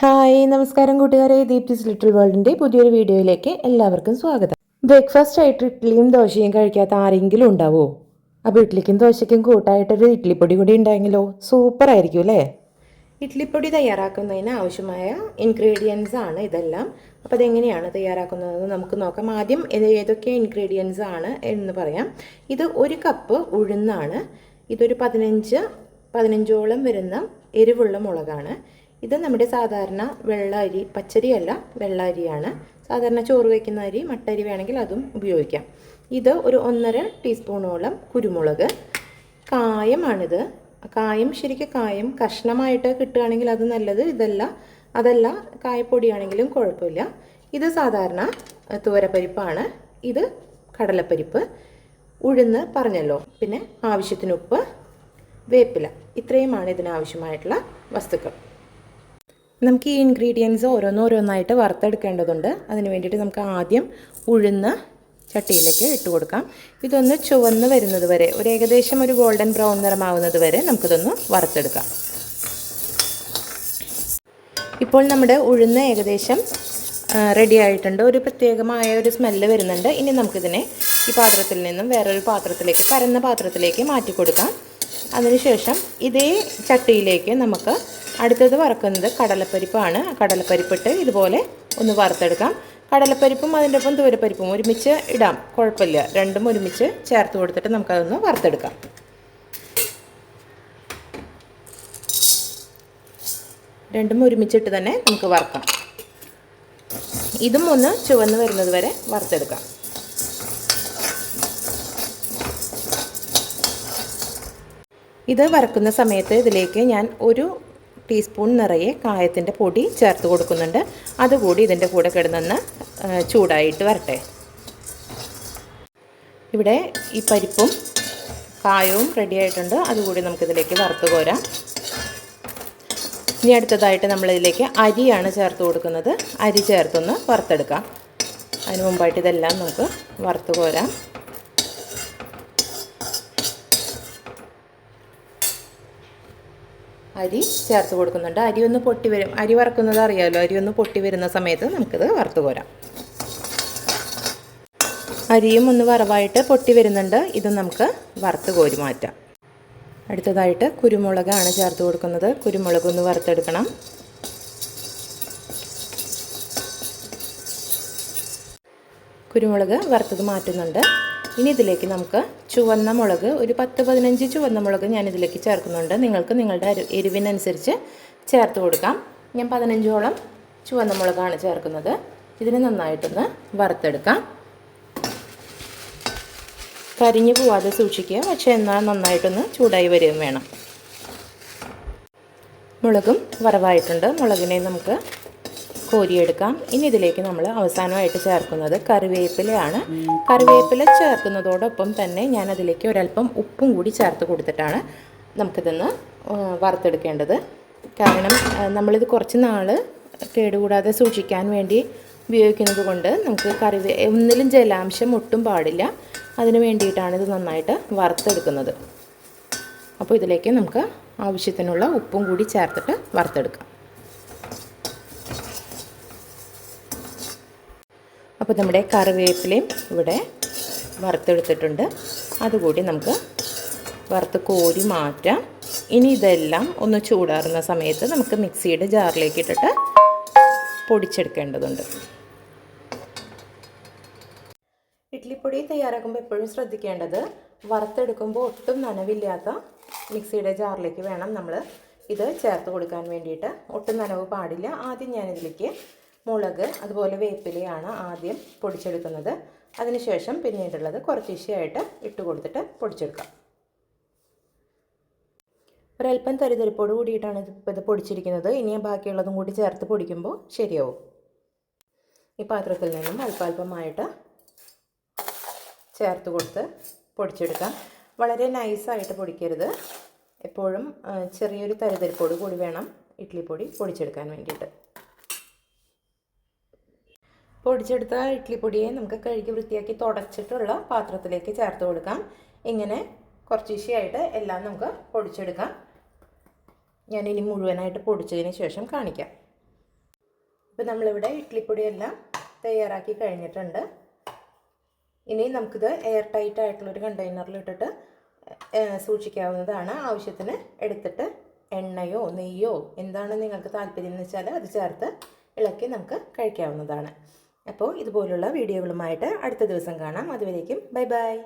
Hi നമസ്കാരം കൂട്ടുകാരെ. Deepthi's little വേൾഡിന്റെ പുതിയൊരു വീഡിയോയിലേക്ക് എല്ലാവർക്കും സ്വാഗതം. ബ്രേക്ക്ഫാസ്റ്റ് ആയിട്ട് ഇഡ്ഡലിയും ദോശയും കഴിക്കാത്ത ആരെങ്കിലും ഉണ്ടാവോ? അപ്പോൾ ഇഡ്ഡലിക്കും ദോശയ്ക്കും കൂട്ടായിട്ടൊരു ഇഡ്ഡലിപ്പൊടി കൂടി ഉണ്ടായെങ്കിലോ? സൂപ്പർ ആയിരിക്കും അല്ലേ? ഇഡ്ഡലിപ്പൊടി തയ്യാറാക്കുന്നതിന് ആവശ്യമായ ഇൻഗ്രീഡിയൻസ് ആണ് ഇതെല്ലാം. അപ്പോൾ അതെങ്ങനെയാണ് തയ്യാറാക്കുന്നതെന്ന് നമുക്ക് നോക്കാം. ആദ്യം ഏതൊക്കെ ഇൻഗ്രീഡിയൻസ് ആണ് എന്ന് പറയാം. ഇത് ഒരു കപ്പ് ഉഴുന്നാണ്. ഇതൊരു പതിനഞ്ച് പതിനഞ്ചോളം വരുന്ന എരിവുള്ള മുളകാണ്. ഇത് നമ്മുടെ സാധാരണ വെള്ള അരി പച്ചരി അല്ല വെള്ള അരിയാണ് സാധാരണ ചോറ് വയ്ക്കുന്ന അരി മട്ടരി വേണമെങ്കിൽ അതും ഉപയോഗിക്കാം. ഇത് ഒരു ഒന്നര ടീസ്പൂണോളം കുരുമുളക്. കായമാണിത്. കായം ശരിക്കും കായം കഷ്ണമായിട്ട് കിട്ടുകയാണെങ്കിൽ അത് നല്ലത്. ഇതല്ല അതല്ല കായപ്പൊടിയാണെങ്കിലും കുഴപ്പമില്ല. ഇത് സാധാരണ തുവരപ്പരിപ്പാണ് ഇത് കടലപ്പരിപ്പ്. ഉഴുന്ന് പറഞ്ഞല്ലോ. പിന്നെ ആവശ്യത്തിന് ഉപ്പ് വേപ്പില. ഇത്രയുമാണ് ഇതിനാവശ്യമായിട്ടുള്ള വസ്തുക്കൾ. നമുക്ക് ഈ ഇൻഗ്രീഡിയൻസ് ഓരോന്നോരോന്നായിട്ട് വറുത്തെടുക്കേണ്ടതുണ്ട്. അതിന് വേണ്ടിയിട്ട് നമുക്ക് ആദ്യം ഉഴുന്ന് ചട്ടിയിലേക്ക് ഇട്ട് കൊടുക്കാം. ഇതൊന്ന് ചുവന്ന് വരുന്നത് വരെ ഒരു ഏകദേശം ഒരു ഗോൾഡൻ ബ്രൗൺ നിറമാവുന്നത് വരെ നമുക്കിതൊന്ന് വറുത്തെടുക്കാം. ഇപ്പോൾ നമ്മുടെ ഉഴുന്ന് ഏകദേശം റെഡി ആയിട്ടുണ്ട്. ഒരു പ്രത്യേകമായ ഒരു സ്മെല്ല് വരുന്നുണ്ട്. ഇനി നമുക്കിതിനെ ഈ പാത്രത്തിൽ നിന്നും വേറൊരു പാത്രത്തിലേക്ക് പരന്ന പാത്രത്തിലേക്ക് മാറ്റി കൊടുക്കാം അതിനുശേഷം ഇതേ ചട്ടിയിലേക്ക് നമുക്ക് അടുത്തത് വറക്കുന്നത് കടലപ്പരിപ്പാണ്. കടലപ്പരിപ്പിട്ട് ഇതുപോലെ ഒന്ന് വറുത്തെടുക്കാം. കടലപ്പരിപ്പും അതിന്റെ ഒപ്പം തൂരപ്പരിപ്പും ഒരുമിച്ച് ഇടാം. കുഴപ്പമില്ല. രണ്ടും ഒരുമിച്ച് ചേർത്ത് കൊടുത്തിട്ട് നമുക്കതൊന്ന് വറുത്തെടുക്കാം. രണ്ടും ഒരുമിച്ചിട്ട് തന്നെ നമുക്ക് വറുക്കാം. ഇതും ഒന്ന് ചുവന്ന് വരുന്നത് വരെ വറുത്തെടുക്കാം. ഇത് വറക്കുന്ന സമയത്ത് ഇതിലേക്ക് ഞാൻ ഒരു ടീസ്പൂൺ നിറയെ കായത്തിന്റെ പൊടി ചേർത്ത് കൊടുക്കുന്നുണ്ട്. അതുകൂടി ഇതിന്റെ കൂടെ കിടന്നൊന്ന് ചൂടായിട്ട് വരട്ടെ. ഇവിടെ ഈ പരിപ്പും കായവും റെഡി ആയിട്ടുണ്ട്. അതുകൂടി നമുക്കിതിലേക്ക് വറുത്ത് കോരാം. ഇനി അടുത്തതായിട്ട് നമ്മളിതിലേക്ക് അരിയാണ് ചേർത്ത് കൊടുക്കുന്നത്. അരി ചേർത്തൊന്ന് വറുത്തെടുക്കാം. അതിന് മുമ്പായിട്ട് ഇതെല്ലാം നമുക്ക് വറുത്ത് കോരാം. അരി ചേർത്ത് കൊടുക്കുന്നുണ്ട്. അരി ഒന്ന് പൊട്ടി വരും. അരി വറക്കുന്നത് അറിയാമല്ലോ അരി ഒന്ന് പൊട്ടി വരുന്ന സമയത്ത് നമുക്കിത് വറുത്ത് കോരാം. അരിയും ഒന്ന് വറവായിട്ട് പൊട്ടി വരുന്നുണ്ട്. ഇത് നമുക്ക് വറുത്ത് കോരി മാറ്റാം. അടുത്തതായിട്ട് കുരുമുളകാണ് ചേർത്ത് കൊടുക്കുന്നത്. കുരുമുളക് ഒന്ന് വറുത്തെടുക്കണം. കുരുമുളക് വറുത്തത് മാറ്റുന്നുണ്ട്. ഇനി ഇതിലേക്ക് നമുക്ക് ചുവന്ന മുളക് ഒരു പത്ത് പതിനഞ്ച് ചുവന്ന മുളക് ഞാൻ ഇതിലേക്ക് ചേർക്കുന്നുണ്ട്. നിങ്ങൾക്ക് നിങ്ങളുടെ എരിവിനനുസരിച്ച് ചേർത്ത് കൊടുക്കാം. ഞാൻ പതിനഞ്ചോളം ചുവന്ന മുളകാണ് ചേർക്കുന്നത്. ഇതിനെ നന്നായിട്ടൊന്ന് വറുത്തെടുക്കാം. കരിഞ്ഞു പോവാതെ സൂക്ഷിക്കുക. പക്ഷേ എന്നാൽ നന്നായിട്ടൊന്ന് ചൂടായി വരികയും വേണം. മുളകും വറവായിട്ടുണ്ട്. മുളകിനെ നമുക്ക് കോരിയെടുക്കാം. ഇനി ഇതിലേക്ക് നമ്മൾ അവസാനമായിട്ട് ചേർക്കുന്നത് കറിവേപ്പിലയാണ്. കറിവേപ്പില ചേർക്കുന്നതോടൊപ്പം തന്നെ ഞാൻ അതിലേക്ക് ഒരല്പം ഉപ്പും കൂടി ചേർത്ത് കൊടുത്തിട്ടാണ് നമുക്കിതൊന്ന് വറുത്തെടുക്കേണ്ടത്. കാരണം നമ്മളിത് കുറച്ച് നാൾ കേടുകൂടാതെ സൂക്ഷിക്കാൻ വേണ്ടി ഉപയോഗിക്കുന്നത് കൊണ്ട് നമുക്ക് കറിവേ ഒന്നിലും ജലാംശം ഒട്ടും പാടില്ല. അതിന് വേണ്ടിയിട്ടാണ് ഇത് നന്നായിട്ട് വറുത്തെടുക്കുന്നത്. അപ്പോൾ ഇതിലേക്ക് നമുക്ക് ആവശ്യത്തിനുള്ള ഉപ്പും കൂടി ചേർത്തിട്ട് വറുത്തെടുക്കാം. അപ്പോൾ നമ്മുടെ കറിവേപ്പിലയും ഇവിടെ വറുത്തെടുത്തിട്ടുണ്ട്. അതുകൂടി നമുക്ക് വറുത്ത് കോരി മാറ്റാം. ഇനി ഇതെല്ലാം ഒന്ന് ചൂടാറുന്ന സമയത്ത് നമുക്ക് മിക്സിയുടെ ജാറിലേക്ക് ഇട്ടിട്ട് പൊടിച്ചെടുക്കേണ്ടതുണ്ട്. ഇഡ്ലിപ്പൊടി തയ്യാറാക്കുമ്പോൾ എപ്പോഴും ശ്രദ്ധിക്കേണ്ടത് വറുത്തെടുക്കുമ്പോൾ ഒട്ടും നനവില്ലാത്ത മിക്സിയുടെ ജാറിലേക്ക് വേണം നമ്മൾ ഇത് ചേർത്ത് കൊടുക്കാൻ വേണ്ടിയിട്ട്. ഒട്ടും നനവ് പാടില്ല. ആദ്യം ഞാനിതിലേക്ക് മുളക് അതുപോലെ വേപ്പിലയാണ് ആദ്യം പൊടിച്ചെടുക്കുന്നത്. അതിനുശേഷം പിന്നീടുള്ളത് കുറച്ചിശയായിട്ട് ഇട്ട് കൊടുത്തിട്ട് പൊടിച്ചെടുക്കാം. ഒരല്പം തരിതരിപ്പോട് കൂടിയിട്ടാണ് ഇപ്പോൾ ഇത് പൊടിച്ചിരിക്കുന്നത്. ഇനി ബാക്കിയുള്ളതും കൂടി ചേർത്ത് പൊടിക്കുമ്പോൾ ശരിയാവും. ഈ പാത്രത്തിൽ നിന്നും അല്പാൽപമായിട്ട് ചേർത്ത് കൊടുത്ത് പൊടിച്ചെടുക്കാം. വളരെ നൈസായിട്ട് പൊടിക്കരുത്. എപ്പോഴും ചെറിയൊരു തരിതരിപ്പോട് കൂടി വേണം ഇഡ്ലിപ്പൊടി പൊടിച്ചെടുക്കാൻ വേണ്ടിയിട്ട്. പൊടിച്ചെടുത്ത ഇഡ്ലിപ്പൊടിയെ നമുക്ക് കഴുകി വൃത്തിയാക്കി തുടച്ചിട്ടുള്ള പാത്രത്തിലേക്ക് ചേർത്ത് കൊടുക്കാം. ഇങ്ങനെ കുറച്ച് ഈസിയായിട്ട് എല്ലാം നമുക്ക് പൊടിച്ചെടുക്കാം. ഞാനിനി മുഴുവനായിട്ട് പൊടിച്ചതിന് ശേഷം കാണിക്കാം. ഇപ്പോൾ നമ്മളിവിടെ ഇഡ്ഡലിപ്പൊടിയെല്ലാം തയ്യാറാക്കി കഴിഞ്ഞിട്ടുണ്ട്. ഇനി നമുക്കിത് എയർ ടൈറ്റ് ആയിട്ടുള്ളൊരു കണ്ടെയ്നറിൽ ഇട്ടിട്ട് സൂക്ഷിക്കാവുന്നതാണ്. ആവശ്യത്തിന് എടുത്തിട്ട് എണ്ണയോ നെയ്യോ എന്താണ് നിങ്ങൾക്ക് താല്പര്യം എന്ന് വെച്ചാൽ അത് ചേർത്ത് ഇളക്കി നമുക്ക് കഴിക്കാവുന്നതാണ്. അപ്പോൾ ഇതുപോലുള്ള വീഡിയോകളുമായിട്ട് അടുത്ത ദിവസം കാണാം. അതുവരേക്കും ബൈ ബൈ.